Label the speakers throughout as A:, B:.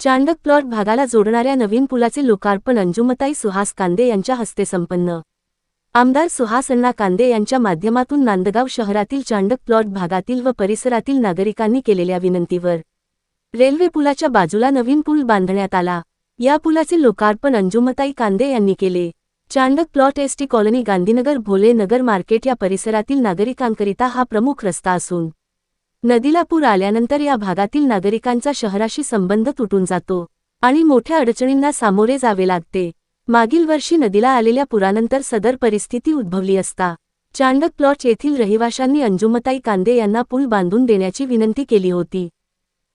A: Chandak plot भागाला जोडणाऱ्या नवीन पुलाचे लोकार्पण अंजुमताई सुहास कांदे यांच्या हस्ते संपन्न. आमदार सुहास अण्णा कांदे यांच्या माध्यमातून नांदगाव शहरातील चांडक प्लॉट भागातील व परिसरातील नागरिकांनी केलेल्या विनंतीवर. रेल्वे पुलाच्या बाजूला नवीन पूल बांधण्यात आला. या पुलाचे लोकार्पण अंजुमताई कांदे यांनी केले. Chandak plot ST colony Gandhinagar Bhole Nagar market या परिसरातील नागरिकांकरिता हा प्रमुख रस्ता असून नदीला पूर आल्यानंतर या भागातील नागरिकांचा शहराशी संबंध तुटून जातो आणि मोठ्या अडचणींना सामोरे जावे लागते. मागील वर्षी नदीला आलेल्या पुरानंतर सदर परिस्थिती उद्भवली असता चांडक प्लॉट येथील रहिवाशांनी अंजुमताई कांदे यांना पूल बांधून देण्याची विनंती केली होती.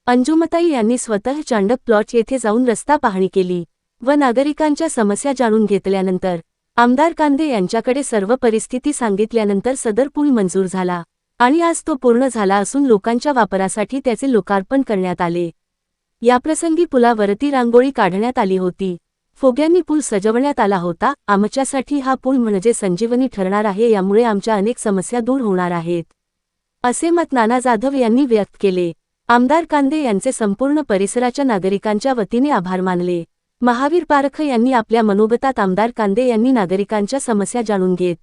A: अंजुमताई यांनी स्वतः चांडक प्लॉट येथे जाऊन रस्ता पाहणी केली व नागरिकांच्या समस्या जाणून घेतल्यानंतर आमदार कांदे यांच्याकडे सर्व परिस्थिती सांगितल्यानंतर सदर पूल मंजूर झाला. आणि आज तो पूर्ण झाला असून लोकांच्या वापरासाठी त्याचे लोकार्पण करण्यात आले. याप्रसंगी पुलावरती रांगोळी काढण्यात आली होती. फोग्यांनी पूल सजवण्यात आला होता. आमच्यासाठी हा पूल म्हणजे संजीवनी ठरणार आहे यामुळे आमच्या अनेक समस्या दूर होणार आहेत. असे मत नाना जाधव यांनी व्यक्त केले. आमदार कांदे यांचे संपूर्ण परिसराच्या नागरिकांच्या वतीने आभार मानले. महावीर पारख यांनी आपल्या मनोगतात आमदार कांदे यांनी नागरिकांच्या समस्या जाणून घेत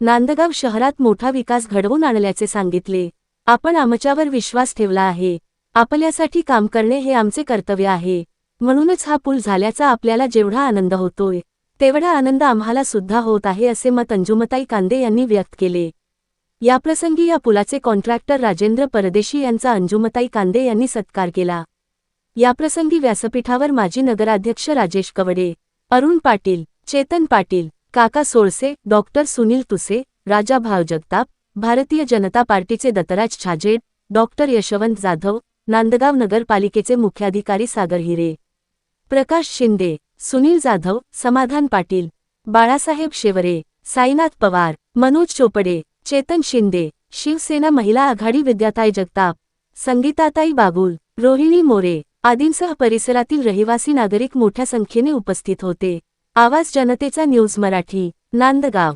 A: नांदगाव शहरात मोठा विकास घडवून आणल्याचे सांगितले. आपण आमच्यावर विश्वास ठेवला आहे. आपल्यासाठी काम करणे हे आमचे कर्तव्य आहे. म्हणूनच हा पूल झाल्याचा आपल्याला जेवढा आनंद होतोय तेवढा आनंद आम्हाला सुद्धा होत आहे असे मत अंजुमताई कांदे यांनी व्यक्त केले. याप्रसंगी या पुलाचे कॉन्ट्रॅक्टर राजेंद्र परदेशी यांचा अंजुमताई कांदे यांनी सत्कार केला. याप्रसंगी व्यासपीठावर माजी नगराध्यक्ष राजेश कवडे अरुण पाटील चेतन पाटील काका सोळसे डॉक्टर सुनील तुसे राजा भाव जगताप भारतीय जनता पार्टीचे दत्तराज छाजेड डॉक्टर यशवंत जाधव नांदगाव नगरपालिकेचे मुख्याधिकारी सागर हिरे. प्रकाश शिंदे सुनील जाधव समाधान पाटील बाळासाहेब शेवरे साईनाथ पवार मनोज चोपडे चेतन शिंदे शिवसेना महिला आघाडी विद्याताई जगताप संगीताताई बागुल रोहिणी मोरे आदींसह परिसरातील रहिवासी नागरिक मोठ्या संख्येने उपस्थित होते. आवाज जनतेचा न्यूज मराठी नांदगाव.